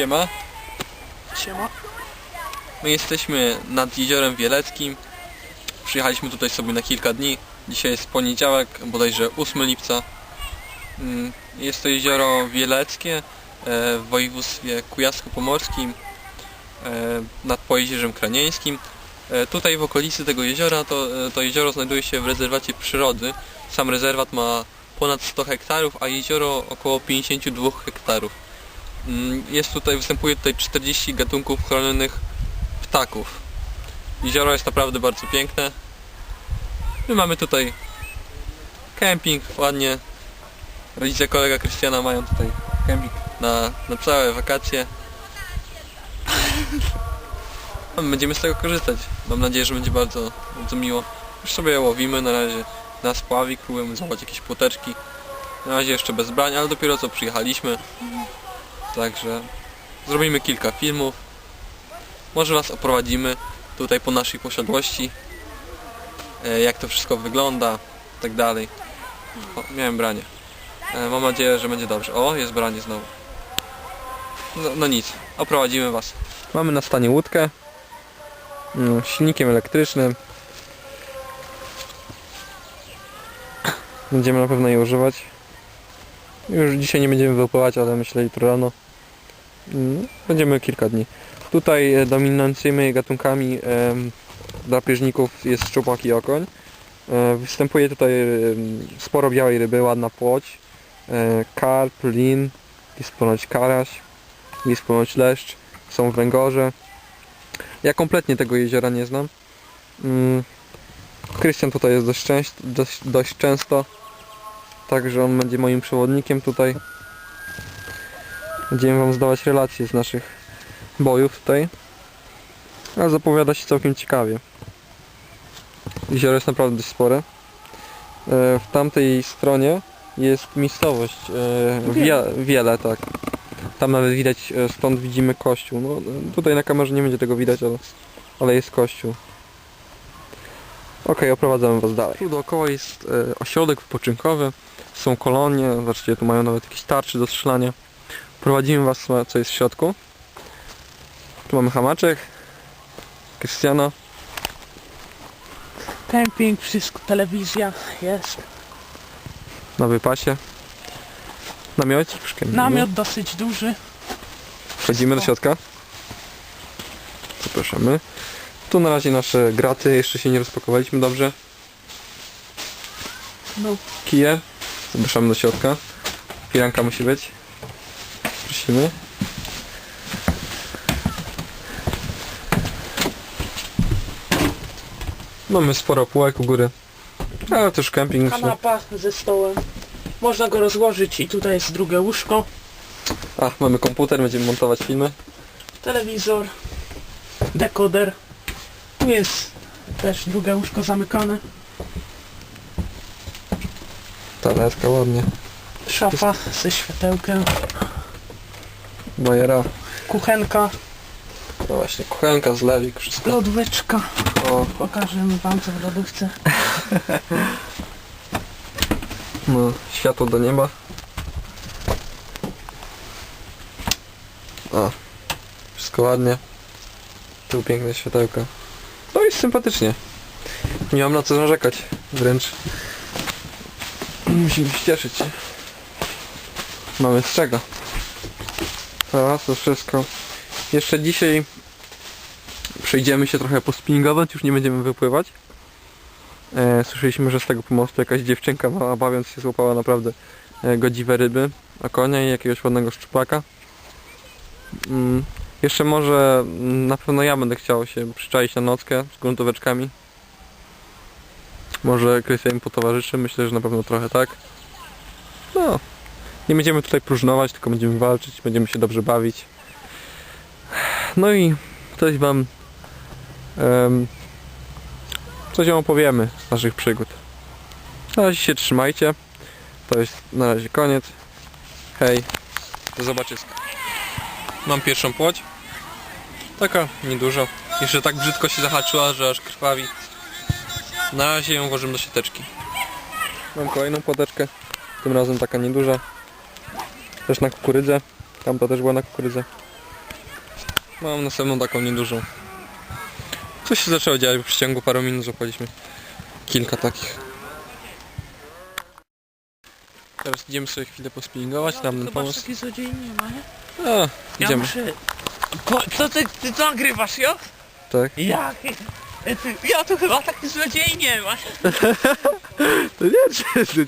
Siema. Siema. My jesteśmy nad Jeziorem Wieleckim. Przyjechaliśmy tutaj sobie na kilka dni. Dzisiaj jest poniedziałek, bodajże 8 lipca. Mm, Jest to jezioro Wieleckie e, w województwie kujawsko-pomorskim e, nad Pojezierzem Kranieńskim. E, Tutaj w okolicy tego jeziora to, to jezioro znajduje się w rezerwacie przyrody. Sam rezerwat ma ponad 100 hektarów, a jezioro około 52 hektarów. Mm, Jest tutaj, występuje tutaj 40 gatunków chronionych ptaków. Jezioro jest naprawdę bardzo piękne. My mamy tutaj kemping, ładnie. Rodzice kolega Krystiana mają tutaj kemping na, na całe wakacje. My będziemy z tego korzystać. Mam nadzieję, że będzie bardzo, bardzo miło. Już sobie łowimy na razie na spławik, próbujemy złapać jakieś płoteczki. Na razie jeszcze bez brań, ale dopiero co przyjechaliśmy. Także zrobimy kilka filmów. Może Was oprowadzimy tutaj po naszej posiadłości. E, jak to wszystko wygląda, tak dalej. O, miałem branie. E, mam nadzieję, że będzie dobrze. O, jest branie znowu. No, no nic, oprowadzimy Was. Mamy na stanie łódkę. mm, Silnikiem elektrycznym. Będziemy na pewno jej używać. Już dzisiaj nie będziemy wypływać, ale myślę jutro rano. Mm, Będziemy kilka dni. Tutaj e, dominującymi gatunkami drapieżników jest szczupak i okoń. E, Występuje tutaj sporo białej ryby, ładna płoć. E, Karp, lin, jest ponoć karaś, jest ponoć leszcz, są węgorze. Ja kompletnie tego jeziora nie znam. Mm, Krystian tutaj jest dość, dość, dość często, także on będzie moim przewodnikiem tutaj. Będziemy Wam zdawać relacje z naszych bojów tutaj. A zapowiada się całkiem ciekawie. Jezioro jest naprawdę dość spore. E, W tamtej stronie jest miejscowość e, Wie, Wiele, tak. Tam nawet widać, e, stąd widzimy kościół. No, tutaj na kamerze nie będzie tego widać, ale, ale jest kościół. Okej, oprowadzamy Was dalej. Tu dookoła jest ośrodek wypoczynkowy, są kolonie, zobaczcie, tu mają nawet jakieś tarcze do strzelania. Prowadzimy Was, co jest w środku. Tu mamy hamaczek. Krystiana. Camping, wszystko, telewizja jest. Na wypasie. Namiot. Szukamy. Namiot dosyć duży. Wchodzimy do środka. Zapraszamy. Tu na razie nasze graty, jeszcze się nie rozpakowaliśmy dobrze. No, Kije. Zapraszamy do środka. Firanka musi być. Prosimy. Mamy sporo półek u góry. Ale też kemping kanapa ze stołem. Można go rozłożyć i tutaj jest drugie łóżko, A, mamy komputer, będziemy montować filmy. telewizor, dekoder. Tu jest też drugie łóżko zamykane. Taletka ładnie. Szafa ze światełkiem. Bajera. Kuchenka, No właśnie, kuchenka, zlewik, wszystko. lodóweczka. O, Pokażemy wam co w lodówce. no, światło do nieba. O, wszystko ładnie. Tu piękne światełka. No i sympatycznie. Nie mam na co narzekać. Wręcz musimy się cieszyć. Mamy z czego. To wszystko. Jeszcze dzisiaj przejdziemy się trochę pospinningować, już nie będziemy wypływać. E, słyszeliśmy, że z tego pomostu jakaś dziewczynka mała, bawiąc się złapała naprawdę e, godziwe ryby, okonia i jakiegoś ładnego szczupaka. Mm, jeszcze może mm, na pewno ja będę chciał się przyczaić na nockę z gruntóweczkami. Może Krystian mi potowarzyszy, myślę, że na pewno trochę tak. Nie będziemy tutaj próżnować, tylko będziemy walczyć, będziemy się dobrze bawić. No i coś wam em, coś wam opowiemy z naszych przygód. Na razie się trzymajcie. To jest na razie koniec. Hej. Do zobaczyska. Mam pierwszą płoć. Taka niedużo. Jeszcze tak brzydko się zahaczyła, że aż krwawi. Na razie ją włożymy do siateczki. Mam kolejną płoteczkę. Tym razem taka nieduża. Też na kukurydzę. Tamta też była na kukurydzę. Mam następną taką niedużą. Coś się zaczęło dziać, bo w przeciągu paru minut złapaliśmy kilka takich. Teraz idziemy sobie chwilę pospinningować, dam ten Chyba pomysł. taki złodziei nie ma, nie? A, Ja idziemy. muszę... Ko, co ty, ty to nagrywasz, jo? Tak. Jak? Ja tu chyba taki złodziei nie ma. To nie, czy